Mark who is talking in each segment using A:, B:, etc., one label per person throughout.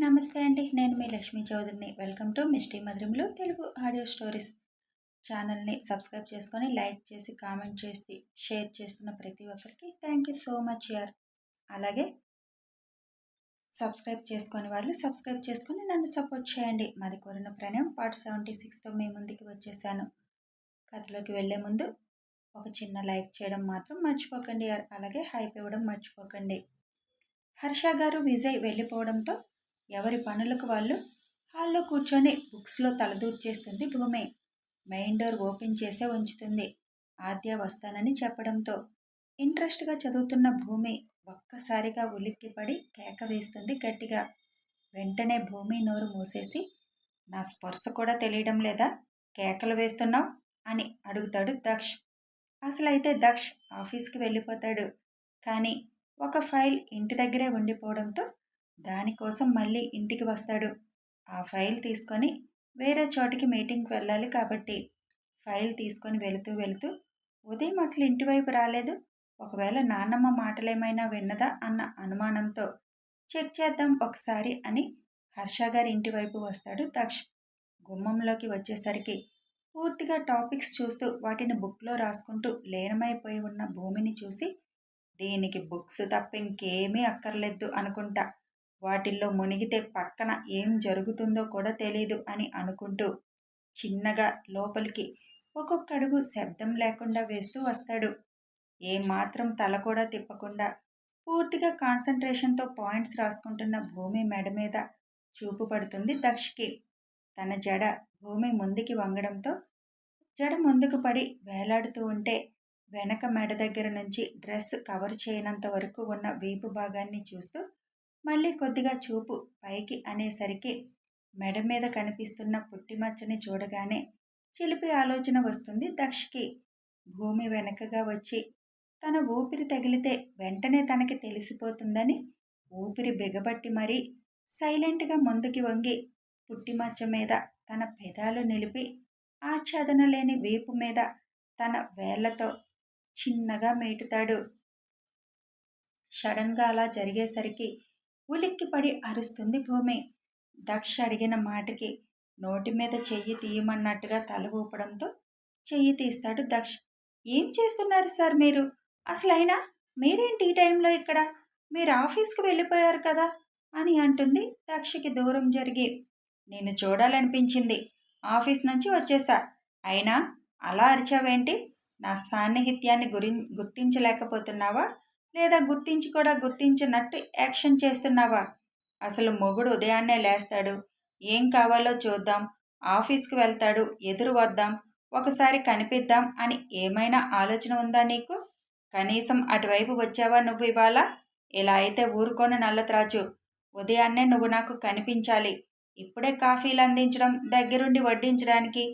A: నమస్తే అండి. నేను మీ లక్ష్మీ చౌదరిని. వెల్కమ్ టు మిస్టీ మధురంలో తెలుగు ఆడియో స్టోరీస్. ఛానల్ని సబ్స్క్రైబ్ చేసుకొని లైక్ చేసి కామెంట్ చేసి షేర్ చేస్తున్న ప్రతి ఒక్కరికి థ్యాంక్ యూ సో మచ్ యార్. అలాగే సబ్స్క్రైబ్ చేసుకొని వాళ్ళు సబ్స్క్రైబ్ చేసుకొని నన్ను సపోర్ట్ చేయండి. మాది కోరిన ప్రణయం పార్ట్ సెవెంటీ సిక్స్తో మీ ముందుకి వచ్చేసాను. కథలోకి వెళ్ళే ముందు ఒక చిన్న లైక్ చేయడం మాత్రం మర్చిపోకండి యార్. అలాగే హైప్ ఇవ్వడం మర్చిపోకండి. హర్ష గారు విజయ్ వెళ్ళిపోవడంతో ఎవరి పనులకు వాళ్ళు హాల్లో కూర్చొని బుక్స్లో తలదూర్చేస్తుంది. భూమి మెయిన్ డోర్ ఓపెన్ చేసే ఉంచుతుంది. ఆద్య వస్తానని చెప్పడంతో ఇంట్రెస్ట్గా చదువుతున్న భూమి ఒక్కసారిగా ఉలిక్కిపడి కేక వేస్తుంది గట్టిగా. వెంటనే భూమి నోరు మూసేసి నా స్పర్శ కూడా తెలియడం లేదా? కేకలు వేస్తున్నావు? అని అడుగుతాడు దక్ష్. అసలైతే దక్ష్ ఆఫీస్కి వెళ్ళిపోతాడు. కానీ ఒక ఫైల్ ఇంటి దగ్గరే ఉండిపోవడంతో దానికోసం మళ్ళీ ఇంటికి వస్తాడు. ఆ ఫైల్ తీసుకొని వేరే చోటికి మీటింగ్కి వెళ్ళాలి కాబట్టి ఫైల్ తీసుకొని వెళుతూ వెళుతూ ఉదయం అసలు ఇంటి వైపు రాలేదు. ఒకవేళ నాన్నమ్మ మాటలేమైనా విన్నదా? అన్న అనుమానంతో చెక్ చేద్దాం ఒకసారి అని హర్ష గారి ఇంటి వైపు వస్తాడు దక్ష్ గుమ్మంలోకి వచ్చేసరికి పూర్తిగా టాపిక్స్ చూస్తూ వాటిని బుక్లో రాసుకుంటూ లీనమైపోయి ఉన్న భూమిని చూసి దీనికి బుక్స్ తప్ప ఇంకేమీ అక్కర్లేదు అనుకుంటా. వాటిల్లో మునిగితే పక్కన ఏం జరుగుతుందో కూడా తెలీదు అని అనుకుంటూ చిన్నగా లోపలికి ఒక్కొక్క అడుగు శబ్దం లేకుండా వేస్తూ వస్తాడు. ఏమాత్రం తల కూడా తిప్పకుండా పూర్తిగా కాన్సన్ట్రేషన్తో పాయింట్స్ రాసుకుంటున్న భూమి మెడ మీద చూపు పడుతుంది దక్షికి. తన జడ భూమి ముందుకి వంగడంతో జడ ముందుకు పడి వేలాడుతూ ఉంటే వెనక మెడ దగ్గర నుంచి డ్రెస్ కవర్ చేయనంత వరకు ఉన్న వీపు భాగాన్ని చూస్తూ మళ్ళీ కొద్దిగా చూపు. పైకి అనేసరికి మెడ మీద కనిపిస్తున్న పుట్టిమచ్చని చూడగానే చిలిపి ఆలోచన వస్తుంది దక్షకి. భూమి వెనకగా వచ్చి తన ఊపిరి తగిలితే వెంటనే తనకి తెలిసిపోతుందని ఊపిరి బిగబట్టి మరీ సైలెంట్గా ముందుకి వంగి పుట్టిమచ్చ మీద తన పెదాలు నిలిపి ఆచ్ఛాదన లేని వీపు మీద తన వేళ్ళతో చిన్నగా మేటుతాడు. సడన్గా అలా జరిగేసరికి ఉలిక్కిపడి అరుస్తుంది భూమి. దక్ష అడిగిన మాటకి నోటి మీద చెయ్యి తీయమన్నట్టుగా తల ఊపడంతో చెయ్యి తీస్తాడు దక్ష. ఏం చేస్తున్నారు సార్ మీరు? అసలైనా మీరేంటి ఈ టైంలో ఇక్కడ? మీరు ఆఫీస్కి వెళ్ళిపోయారు కదా? అని అంటుంది దక్షకి దూరం జరిగి. నేను చూడాలనిపించింది. ఆఫీస్ నుంచి వచ్చేసా. అయినా అలా అరిచావేంటి? నా సాన్నిహిత్యాన్ని గురి గుర్తించలేకపోతున్నావా? లేదా గుర్తించి కూడా గుర్తించినట్టు యాక్షన్ చేస్తున్నావా? అసలు మొగుడు ఉదయాన్నే లేస్తాడు. ఏం కావాలో చూద్దాం. ఆఫీస్కి వెళ్తాడు. ఎదురు వద్దాం. ఒకసారి కనిపిద్దాం అని ఏమైనా ఆలోచన ఉందా నీకు? కనీసం అటువైపు వచ్చావా నువ్వు ఇవాళ? ఇలా అయితే ఊరుకొని నల్లత్రాజు. ఉదయాన్నే నువ్వు నాకు కనిపించాలి. ఇప్పుడే కాఫీలు అందించడం దగ్గరుండి వడ్డించడానికి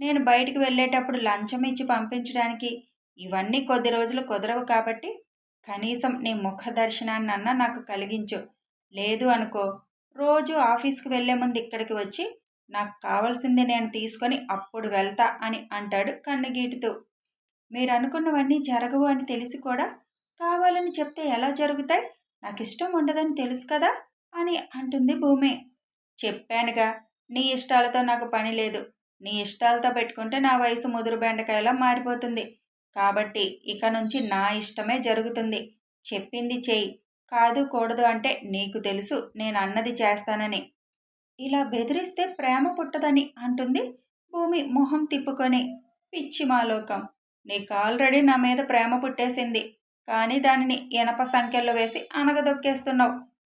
A: నేను బయటికి వెళ్ళేటప్పుడు లంచం ఇచ్చి పంపించడానికి ఇవన్నీ కొద్ది రోజులు కుదరవు కాబట్టి కనీసం నీ ముఖ దర్శనాన్నన్నా నాకు కలిగించు. లేదు అనుకో. రోజు ఆఫీస్కి వెళ్ళే ముందు ఇక్కడికి వచ్చి నాకు కావాల్సింది నేను తీసుకొని అప్పుడు వెళ్తా అని అంటాడు కన్నుగీటుతూ. మీరు అనుకున్నవన్నీ జరగవు అని తెలిసి కూడా కావాలని చెప్తే ఎలా జరుగుతాయి? నాకు ఇష్టం ఉండదని తెలుసు కదా అని అంటుంది భూమి. చెప్పానుగా నీ ఇష్టాలతో నాకు పని లేదు. నీ ఇష్టాలతో పెట్టుకుంటే నా వయసు ముదురు బెండకాయలా మారిపోతుంది. కాబట్టి ఇక నుంచి నా ఇష్టమే జరుగుతుంది. చెప్పింది చేయి. కాదు కూడదు అంటే నీకు తెలుసు నేను అన్నది చేస్తానని. ఇలా బెదిరిస్తే ప్రేమ పుట్టదని అంటుంది భూమి మొహం తిప్పుకొని. పిచ్చి మాలోకం. నీకు ఆల్రెడీ నా మీద ప్రేమ పుట్టేసింది. కానీ దానిని ఇనప సంఖ్యల్లో వేసి అనగదొక్కేస్తున్నావు.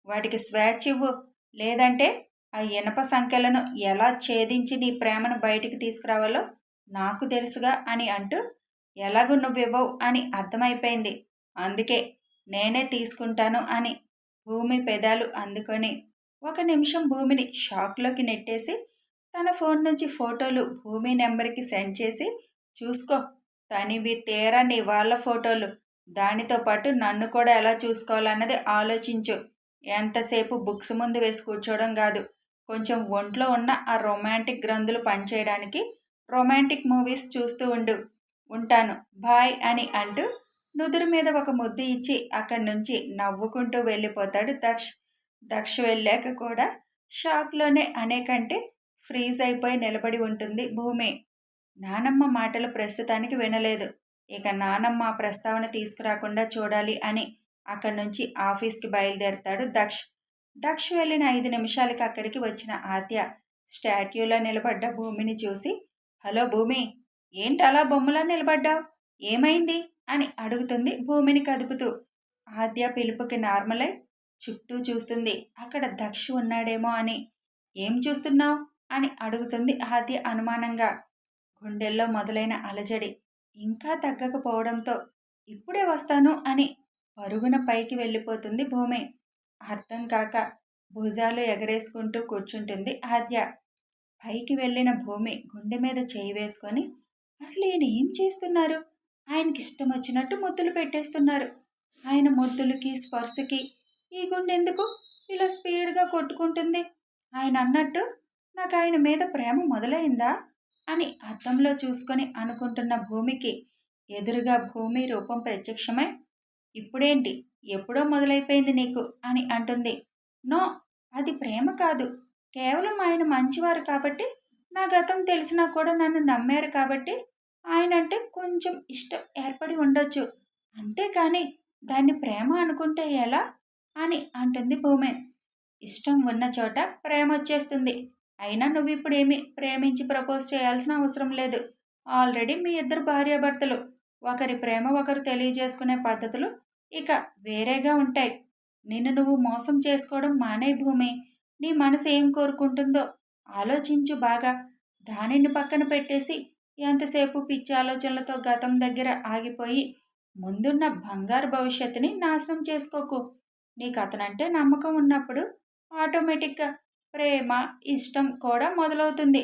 A: వాటికి స్వేచ్ఛ ఇవ్వు. లేదంటే ఆ ఇనప సంఖ్యలను ఎలా ఛేదించి నీ ప్రేమను బయటికి తీసుకురావాలో నాకు తెలుసుగా అని అంటూ ఎలాగూ నువ్వివ్వవు అని అర్థమైపోయింది. అందుకే నేనే తీసుకుంటాను అని భూమి పెదాలు అందుకొని ఒక నిమిషం భూమిని షాక్లోకి నెట్టేసి తన ఫోన్ నుంచి ఫోటోలు భూమి నెంబర్కి సెండ్ చేసి చూసుకో తనివి తేరా నీ వాళ్ళ ఫోటోలు. దానితో పాటు నన్ను కూడా ఎలా చూసుకోవాలన్నది ఆలోచించు. ఎంతసేపు బుక్స్ ముందు వేసి కూర్చోవడం కాదు. కొంచెం ఒంట్లో ఉన్న ఆ రొమాంటిక్ గ్రంథులు పనిచేయడానికి రొమాంటిక్ మూవీస్ చూస్తూ ఉండు. ఉంటాను. బాయ్ అని అంటూ నుదురు మీద ఒక ముద్దు ఇచ్చి అక్కడి నుంచి నవ్వుకుంటూ వెళ్ళిపోతాడు దక్ష్. దక్ష వెళ్ళాక కూడా షాక్లోనే అనేకంటే ఫ్రీజ్ అయిపోయి నిలబడి ఉంటుంది భూమి. నానమ్మ మాటలు ప్రస్తుతానికి వినలేదు. ఇక నానమ్మ ఆ ప్రస్తావన తీసుకురాకుండా చూడాలి అని అక్కడి నుంచి ఆఫీస్కి బయలుదేరతాడు దక్ష్. దక్ష్ వెళ్ళిన ఐదు నిమిషాలకి అక్కడికి వచ్చిన ఆత్య స్టాట్యూలో నిలబడ్డ భూమిని చూసి హలో భూమి ఏంటి అలా బొమ్మలా నిలబడ్డావు? ఏమైంది? అని అడుగుతుంది భూమిని కదుపుతూ. ఆద్య పిలుపుకి నార్మలై చుట్టూ చూస్తుంది. అక్కడ దక్ష ఉన్నాడేమో అని. ఏం చూస్తున్నావు? అని అడుగుతుంది ఆద్య అనుమానంగా. గుండెల్లో మొదలైన అలజడి ఇంకా తగ్గకపోవడంతో ఇప్పుడే వస్తాను అని పరుగున పైకి వెళ్ళిపోతుంది భూమి. అర్థం కాక భుజాలు ఎగరేసుకుంటూ కూర్చుంటుంది ఆద్య. పైకి వెళ్ళిన భూమి గుండె మీద చేయి వేసుకొని అసలు ఈయన ఏం చేస్తున్నారు? ఆయనకి ఇష్టం వచ్చినట్టు ముద్దులు పెట్టేస్తున్నారు. ఆయన ముద్దులకి స్పర్శకి ఈ గుండె ఎందుకు ఇలా స్పీడ్గా కొట్టుకుంటుంది. ఆయన అన్నట్టు నాకు ఆయన మీద ప్రేమ మొదలైందా? అని అద్దంలో చూసుకొని అనుకుంటున్న భూమికి ఎదురుగా భూమి రూపం ప్రత్యక్షమై ఇప్పుడేంటి? ఎప్పుడో మొదలైపోయింది నీకు? అని అంటుంది. నో అది ప్రేమ కాదు. కేవలం ఆయన మంచివారు కాబట్టి నా గతం తెలిసినా కూడా నన్ను నమ్మారు కాబట్టి ఆయన అంటే కొంచెం ఇష్టం ఏర్పడి ఉండొచ్చు. అంతేకాని దాన్ని ప్రేమ అనుకుంటే ఎలా? అని అంటుంది భూమి. ఇష్టం ఉన్న చోట ప్రేమ వచ్చేస్తుంది. అయినా నువ్వు ఇప్పుడు ఏమి ప్రేమించి ప్రపోజ్ చేయాల్సిన అవసరం లేదు. ఆల్రెడీ మీ ఇద్దరు భార్యాభర్తలు. ఒకరి ప్రేమ ఒకరు తెలియజేసుకునే పద్ధతులు ఇక వేరేగా ఉంటాయి. నిన్ను నువ్వు మోసం చేసుకోవడం మానే భూమి. నీ మనసు ఏం కోరుకుంటుందో ఆలోచించు బాగా. దానిని పక్కన పెట్టేసి ఎంతసేపు పిచ్చి ఆలోచనలతో గతం దగ్గర ఆగిపోయి ముందున్న బంగారు భవిష్యత్తుని నాశనం చేసుకోకు. నీకు అతనంటే నమ్మకం ఉన్నప్పుడు ఆటోమేటిక్గా ప్రేమ ఇష్టం కూడా మొదలవుతుంది.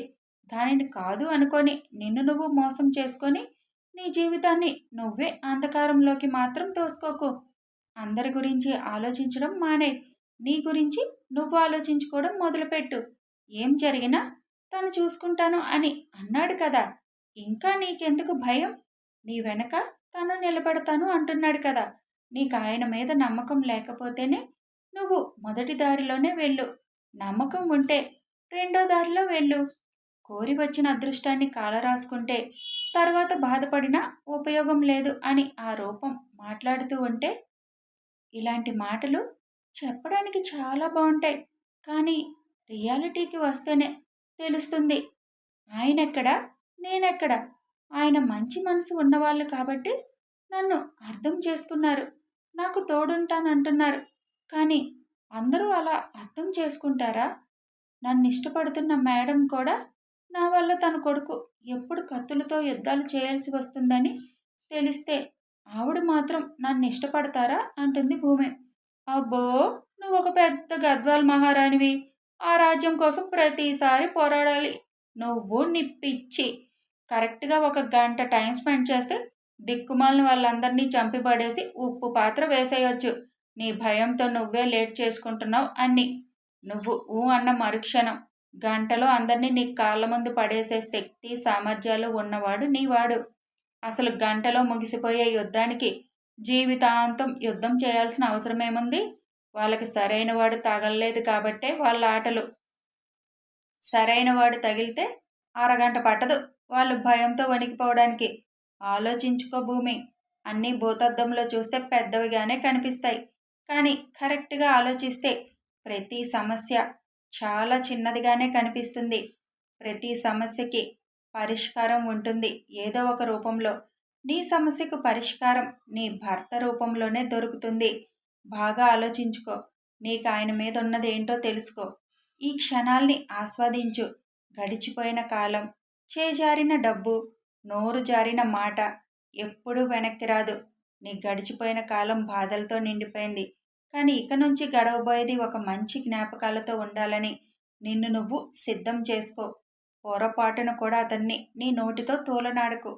A: దానిని కాదు అనుకొని నిన్ను నువ్వు మోసం చేసుకొని నీ జీవితాన్ని నువ్వే అంధకారంలోకి మాత్రం తోసుకోకు. అందరి గురించి ఆలోచించడం మానే. నీ గురించి నువ్వు ఆలోచించుకోవడం మొదలుపెట్టు. ఏం జరిగినా తను చూసుకుంటాను అని అన్నాడు కదా. ఇంకా నీకెందుకు భయం? నీ వెనక తను నిలబడతాను అంటున్నాడు కదా. నీకు ఆయన మీద నమ్మకం లేకపోతేనే నువ్వు మొదటి దారిలోనే వెళ్ళు. నమ్మకం ఉంటే రెండో దారిలో వెళ్ళు. కోరి వచ్చిన అదృష్టాన్ని కాలరాసుకుంటే తర్వాత బాధపడినా ఉపయోగం లేదు అని ఆ రూపం మాట్లాడుతూ ఉంటే ఇలాంటి మాటలు చెప్పడానికి చాలా బాగుంటాయి. కానీ రియాలిటీకి వస్తేనే తెలుస్తుంది. ఆయనెక్కడ? నేనెక్కడ? ఆయన మంచి మనసు ఉన్నవాళ్ళు కాబట్టి నన్ను అర్థం చేసుకున్నారు. నాకు తోడుంటానంటున్నారు. కానీ అందరూ అలా అర్థం చేసుకుంటారా? నన్ను ఇష్టపడుతున్న మేడం కూడా నా వల్ల తన కొడుకు ఎప్పుడు కత్తులతో యుద్ధాలు చేయాల్సి వస్తుందని తెలిస్తే ఆవిడ మాత్రం నన్ను ఇష్టపడతారా అంటుంది భూమి. అబ్బో! నువ్వు ఒక పెద్ద గద్వాల్ మహారాణివి. ఆ రాజ్యం కోసం ప్రతిసారి పోరాడాలి. నువ్వు నిప్పిచ్చి కరెక్ట్గా ఒక గంట టైం స్పెండ్ చేస్తే దిక్కుమాలని వాళ్ళందరినీ చంపిపడేసి ఉప్పు పాత్ర వేసేయొచ్చు. నీ భయంతో నువ్వే లేట్ చేసుకుంటున్నావు అన్ని. నువ్వు ఊ అన్న మరుక్షణం. గంటలో అందరినీ నీ కాళ్ళ ముందు పడేసే శక్తి సామర్థ్యాలు ఉన్నవాడు నీవాడు అసలు గంటలో ముగిసిపోయే యుద్ధానికి జీవితాంతం యుద్ధం చేయాల్సిన అవసరం ఏముంది వాళ్ళకి సరైన వాడు తగలలేదు కాబట్టే వాళ్ళ ఆటలు. సరైన వాడు తగిలితే అరగంట పట్టదు వాళ్ళు భయంతో వణికిపోవడానికి. ఆలోచించుకో భూమి. అన్నీ భూతద్దంలో చూస్తే పెద్దవిగానే కనిపిస్తాయి. కానీ కరెక్ట్గా ఆలోచిస్తే ప్రతి సమస్య చాలా చిన్నదిగానే కనిపిస్తుంది. ప్రతి సమస్యకి పరిష్కారం ఉంటుంది. ఏదో ఒక రూపంలో. నీ సమస్యకు పరిష్కారం నీ భర్త రూపంలోనే దొరుకుతుంది. బాగా ఆలోచించుకో. నీకు ఆయన మీద ఉన్నది ఏంటో తెలుసుకో. ఈ క్షణాల్ని ఆస్వాదించు. గడిచిపోయిన కాలం చేజారిన డబ్బు నోరు జారిన మాట ఎప్పుడూ వెనక్కి రాదు. నీ గడిచిపోయిన కాలం బాధలతో నిండిపోయింది. కానీ ఇక నుంచి గడవబోయేది ఒక మంచి జ్ఞాపకాలతో ఉండాలని నిన్ను నువ్వు సిద్ధం చేసుకో. పొరపాటును కూడా అతన్ని నీ నోటితో తోలనాడకు.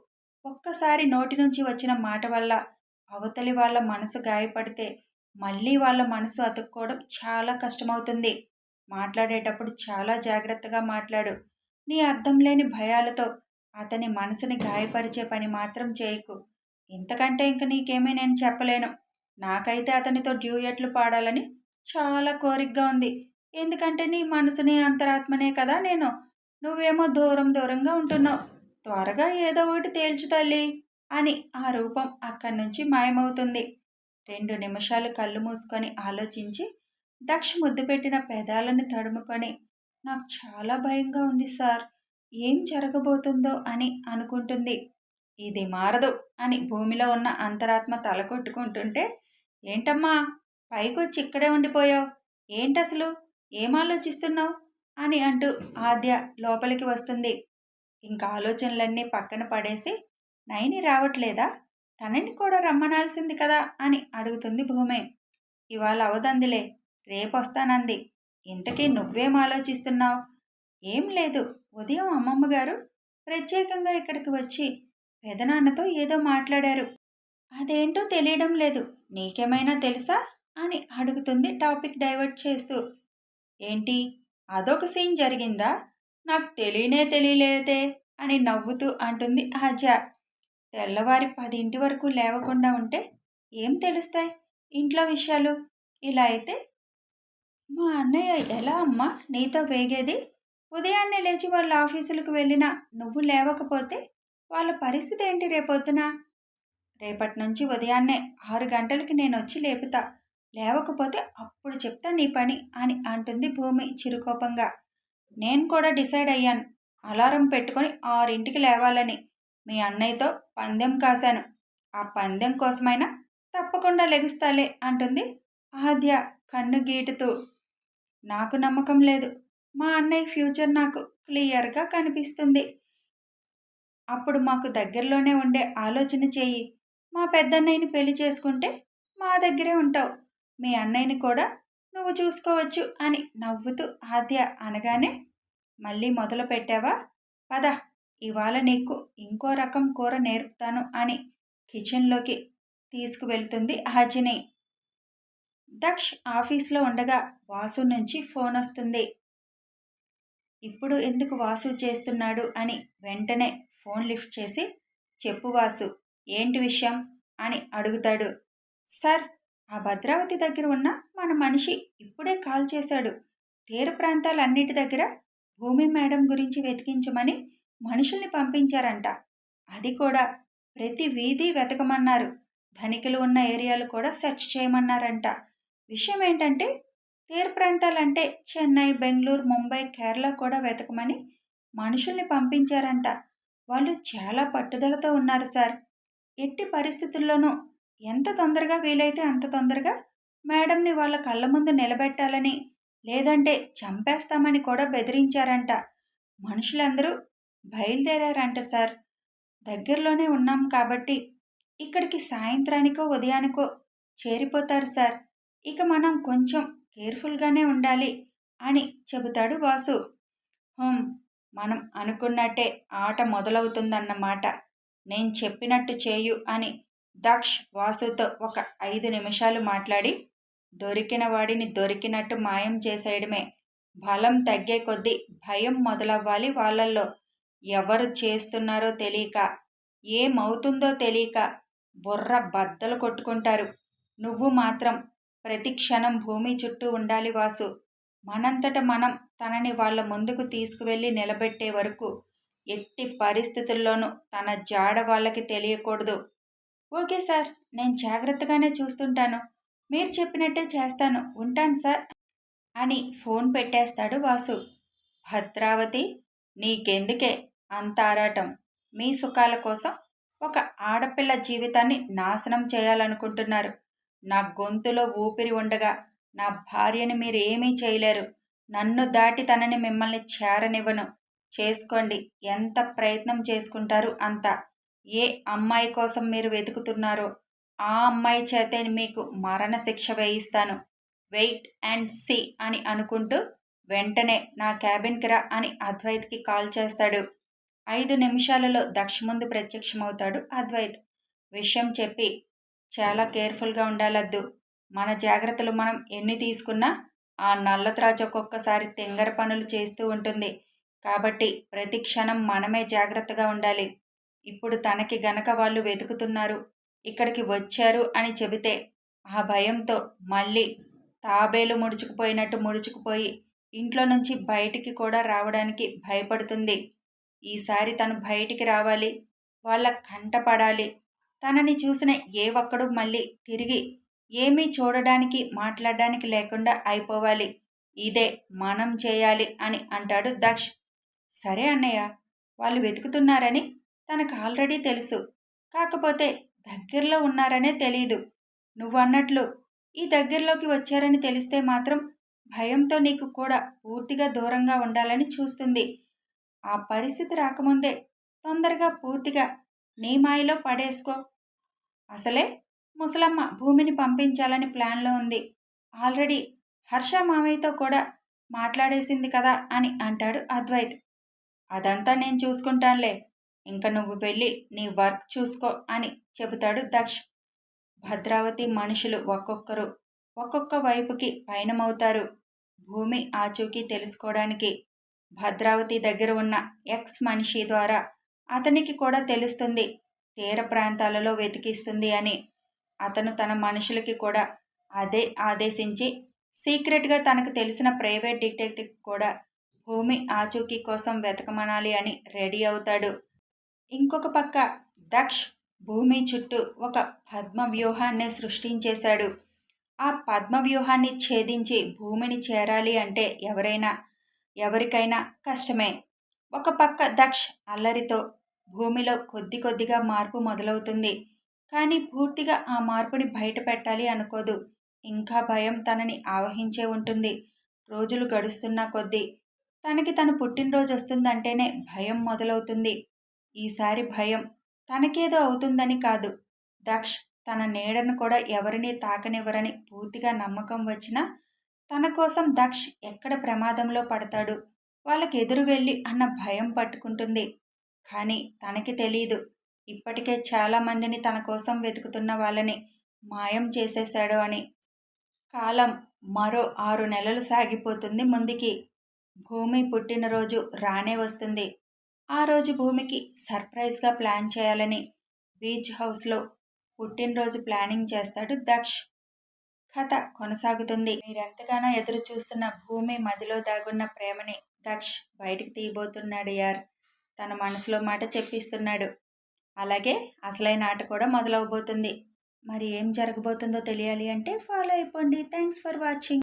A: ఒక్కసారి నోటి నుంచి వచ్చిన మాట వల్ల అవతలి వాళ్ళ మనసు గాయపడితే మళ్ళీ వాళ్ళ మనసు అతుక్కోవడం చాలా కష్టమవుతుంది. మాట్లాడేటప్పుడు చాలా జాగ్రత్తగా మాట్లాడు. నీ అర్థం లేని భయాలతో అతని మనసుని గాయపరిచే పని మాత్రం చేయకు. ఇంతకంటే ఇంక నీకేమీ నేను చెప్పలేను. నాకైతే అతనితో డ్యూయట్లు పాడాలని చాలా కోరికగా ఉంది. ఎందుకంటే నీ మనసుని అంతరాత్మనే కదా నేను. నువ్వేమో దూరం దూరంగా ఉంటున్నావు. త్వరగా ఏదో ఒకటి తేల్చు తల్లి అని ఆ రూపం అక్కడి నుంచి మాయమవుతుంది. రెండు నిమిషాలు కళ్ళు మూసుకొని ఆలోచించి దక్ష ముద్దు పెట్టిన పెదాలను తడుముకొని నాకు చాలా భయంగా ఉంది సార్. ఏం జరగబోతుందో అని అనుకుంటుంది. ఇది మారదు అని భూమిలో ఉన్న అంతరాత్మ తల కొట్టుకుంటుంటే ఏంటమ్మా? పైకొచ్చి ఇక్కడే ఉండిపోయావు. ఏంటసలు? ఏం ఆలోచిస్తున్నావు? అని అంటూ ఆద్య లోపలికి వస్తుంది. ఇంకా ఆలోచనలన్నీ పక్కన పడేసి నైని రావట్లేదా? తనని కూడా రమ్మనాల్సింది కదా అని అడుగుతుంది భూమి. ఇవాళ అవదందిలే రేపొస్తానంది. ఇంతకీ నువ్వేం ఆలోచిస్తున్నావు? ఏం లేదు ఉదయం అమ్మమ్మ గారు ప్రత్యేకంగా ఇక్కడికి వచ్చి పెదనాన్నతో ఏదో మాట్లాడారు. అదేంటో తెలియడం లేదు నీకేమైనా తెలుసా? అని అడుగుతుంది టాపిక్ డైవర్ట్ చేస్తూ. ఏంటి అదొక సీన్ జరిగిందా? నాకు తెలియనే తెలియలేదే అని నవ్వుతూ అంటుంది ఆజా. తెల్లవారి పదింటి వరకు లేవకుండా ఉంటే ఏం తెలుస్తాయి? ఇంట్లో విషయాలు? ఇలా అయితే? మా అన్నయ్య ఎలా అమ్మా నీతో వేగేది? ఉదయాన్నే లేచి వాళ్ళ ఆఫీసులకు వెళ్ళినా నువ్వు లేవకపోతే వాళ్ళ పరిస్థితి ఏంటి రేపొద్దున? రేపటి నుంచి ఉదయాన్నే ఆరు గంటలకి నేను వచ్చి లేపుతా. లేవకపోతే అప్పుడు చెప్తా నీ పని అని అంటుంది భూమి చిరుకోపంగా. నేను కూడా డిసైడ్ అయ్యాను. అలారం పెట్టుకొని ఆరింటికి లేవాలని మీ అన్నయ్యతో పందెం కాశాను. ఆ పందెం కోసమైనా తప్పకుండా లెగుస్తాలే అంటుంది ఆద్య కన్ను గీటుతూ. నాకు నమ్మకం లేదు. మా అన్నయ్య ఫ్యూచర్ నాకు క్లియర్గా కనిపిస్తుంది. అప్పుడు మాకు దగ్గరలోనే ఉండే ఆలోచన చేయి. మా పెద్దన్నయ్యని పెళ్ళి చేసుకుంటే మా దగ్గరే ఉంటావు. మీ అన్నయ్యని కూడా నువ్వు చూసుకోవచ్చు అని నవ్వుతూ ఆద్య అనగానే మళ్ళీ మొదలు పెట్టావా పద ఇవాళ నీకు ఇంకో రకం కూర నేర్పుతాను అని కిచెన్లోకి తీసుకువెళ్తుంది హజిని దక్ష్ ఆఫీస్లో ఉండగా వాసు నుంచి ఫోన్ వస్తుంది. ఇప్పుడు ఎందుకు వాసు చేస్తున్నాడు అని వెంటనే ఫోన్ లిఫ్ట్ చేసి చెప్పు వాసు ఏంటి విషయం అని అడుగుతాడు. సార్ ఆ భద్రావతి దగ్గర ఉన్న మన మనిషి ఇప్పుడే కాల్ చేశాడు. తీర ప్రాంతాలన్నిటి దగ్గర భూమి మేడం గురించి వెతికించమని మనుషుల్ని పంపించారంట. అది కూడా ప్రతి వీధి వెతకమన్నారు. ధనికులు ఉన్న ఏరియాలు కూడా సెర్చ్ చేయమన్నారంట. విషయం ఏంటంటే తీర ప్రాంతాలంటే చెన్నై బెంగళూరు ముంబై కేరళ కూడా వెతకమని మనుషుల్ని పంపించారంట. వాళ్ళు చాలా పట్టుదలతో ఉన్నారు సార్. ఎట్టి పరిస్థితుల్లోనూ ఎంత తొందరగా వీలైతే అంత తొందరగా మేడంని వాళ్ళ కళ్ళ ముందు నిలబెట్టాలని లేదంటే చంపేస్తామని కూడా బెదిరించారంట. మనుషులందరూ బయలుదేరారంట సార్. దగ్గరలోనే ఉన్నాం కాబట్టి ఇక్కడికి సాయంత్రానికో ఉదయానికో చేరిపోతారు సార్. ఇక మనం కొంచెం కేర్ఫుల్గానే ఉండాలి అని చెబుతాడు వాసు మనం అనుకున్నట్టే ఆట మొదలవుతుందన్నమాట. నేను చెప్పినట్టు చేయు అని దక్ష్ వాసుతో ఒక ఐదు నిమిషాలు మాట్లాడి దొరికిన వాడిని దొరికినట్టు మాయం చేసేయడమే. బలం తగ్గే కొద్దీ భయం మొదలవ్వాలి వాళ్ళల్లో. ఎవరు చేస్తున్నారో తెలియక ఏమవుతుందో తెలియక బుర్ర బద్దలు కొట్టుకుంటారు. నువ్వు మాత్రం ప్రతి క్షణం భూమి చుట్టూ ఉండాలి వాసు. మనంతట మనం తనని వాళ్ళ ముందుకు తీసుకువెళ్ళి నిలబెట్టే వరకు ఎట్టి పరిస్థితుల్లోనూ తన జాడ వాళ్ళకి తెలియకూడదు. ఓకే సార్ నేను జాగ్రత్తగానే చూస్తుంటాను. మీరు చెప్పినట్టే చేస్తాను. ఉంటాను సార్. అని ఫోన్ పెట్టేస్తాడు వాసు. భద్రావతి నీకెందుకే అంత ఆరాటం? మీ సుఖాల కోసం ఒక ఆడపిల్ల జీవితాన్ని నాశనం చేయాలనుకుంటున్నారు. నా గొంతులో ఊపిరి ఉండగా నా భార్యని మీరు ఏమీ చేయలేరు. నన్ను దాటి తనని మిమ్మల్ని చేరనివ్వను. చేసుకోండి. ఎంత ప్రయత్నం చేసుకుంటారు అంత? ఏ అమ్మాయి కోసం మీరు వెతుకుతున్నారో ఆ అమ్మాయి చేతే మీకు మరణ శిక్ష వేయిస్తాను. వెయిట్ అండ్ సి అని అనుకుంటూ వెంటనే నా క్యాబిన్కి రా అని అద్వైత్కి కాల్ చేస్తాడు. ఐదు నిమిషాలలో దక్ష ముందు ప్రత్యక్షమవుతాడు అద్వైత్. విషయం చెప్పి చాలా కేర్ఫుల్గా ఉండాలద్దు. మన జాగ్రత్తలు మనం ఎన్ని తీసుకున్నా ఆ నల్లత్రాజు ఒక్కొక్కసారి తెంగర పనులు చేస్తూ ఉంటుంది. కాబట్టి ప్రతి క్షణం మనమే జాగ్రత్తగా ఉండాలి. ఇప్పుడు తనకి గనక వాళ్ళు వెతుకుతున్నారు ఇక్కడికి వచ్చారు అని చెబితే ఆ భయంతో మళ్ళీ తాబేలు ముడుచుకుపోయినట్టు ముడుచుకుపోయి ఇంట్లో నుంచి బయటికి కూడా రావడానికి భయపడుతుంది. ఈసారి తను బయటికి రావాలి. వాళ్ళ కంటపడాలి తనని చూసిన ఏ ఒక్కడు మళ్ళీ తిరిగి ఏమీ చూడడానికి మాట్లాడడానికి లేకుండా అయిపోవాలి. ఇదే మనం చేయాలి అని అంటాడు దక్ష్. సరే అన్నయ్య వాళ్ళు వెతుకుతున్నారని తనకు ఆల్రెడీ తెలుసు. కాకపోతే దగ్గరలో ఉన్నారనే తెలియదు నువ్వు అన్నట్లు ఈ దగ్గరలోకి వచ్చారని తెలిస్తే మాత్రం భయంతో నీకు కూడా పూర్తిగా దూరంగా ఉండాలని చూస్తుంది. ఆ పరిస్థితి రాకముందే తొందరగా పూర్తిగా నీ మాయలో పడేసుకో. అసలే ముసలమ్మ భూమిని పంపించాలని ప్లాన్లో ఉంది. ఆల్రెడీ హర్ష మామయ్యతో కూడా మాట్లాడేసింది కదా అని అంటాడు అద్వైత్. అదంతా నేను చూసుకుంటానులే. ఇంక నువ్వు వెళ్ళి నీ వర్క్ చూసుకో అని చెబుతాడు దక్ష్. భద్రావతి మనుషులు ఒక్కొక్కరు ఒక్కొక్క వైపుకి పయనమవుతారు. భూమి ఆచూకీ తెలుసుకోవడానికి భద్రావతి దగ్గర ఉన్న ఎక్స్ మనిషి ద్వారా అతనికి కూడా తెలుస్తుంది. తీర ప్రాంతాలలో వెతికిస్తుంది అని. అతను తన మనుషులకి కూడా అదే ఆదేశించి సీక్రెట్గా తనకు తెలిసిన ప్రైవేట్ డిటెక్టివ్ కూడా భూమి ఆచూకీ కోసం వెతకమనాలి అని రెడీ అవుతాడు. ఇంకొక పక్క దక్ష్ భూమి చుట్టూ ఒక పద్మ వ్యూహాన్ని సృష్టించేశాడు. ఆ పద్మ వ్యూహాన్ని ఛేదించి భూమిని చేరాలి అంటే ఎవరైనా ఎవరికైనా కష్టమే. ఒక పక్క దక్ష్ అల్లరితో భూమిలో కొద్ది కొద్దిగా మార్పు మొదలవుతుంది. కానీ పూర్తిగా ఆ మార్పుని బయట పెట్టాలి అనుకోదు. ఇంకా భయం తనని ఆవహించే ఉంటుంది. రోజులు గడుస్తున్న కొద్దీ తనకి తన పుట్టినరోజు వస్తుందంటేనే భయం మొదలవుతుంది. ఈసారి భయం తనకేదో అవుతుందని కాదు. దక్ష్ తన నీడను కూడా ఎవరినీ తాకనివ్వరని పూర్తిగా నమ్మకం వచ్చినా తన కోసం దక్ష్ ఎక్కడ ప్రమాదంలో పడతాడు? వాళ్ళకి ఎదురు వెళ్ళి అన్న భయం పట్టుకుంటుంది. కానీ తనకి తెలియదు ఇప్పటికే చాలామందిని తన కోసం వెతుకుతున్న వాళ్ళని మాయం చేసేశాడు అని. కాలం మరో ఆరు నెలలు సాగిపోతుంది ముందుకి. భూమి పుట్టినరోజు రానే వస్తుంది. ఆ రోజు భూమికి సర్ప్రైజ్గా ప్లాన్ చేయాలని బీచ్ హౌస్లో పుట్టినరోజు ప్లానింగ్ చేస్తాడు దక్ష్. కథ కొనసాగుతుంది. మీరెంతగానో ఎదురు చూస్తున్న భూమి మదిలో దాగున్న ప్రేమని దక్ష్ బయటికి తీయబోతున్నాడు యార్. తన మనసులో మాట చెప్పిస్తున్నాడు. అలాగే అసలైన ఆట కూడా మొదలవబోతుంది. మరి ఏం జరగబోతుందో తెలియాలి అంటే ఫాలో అయిపోండి. Thanks for watching.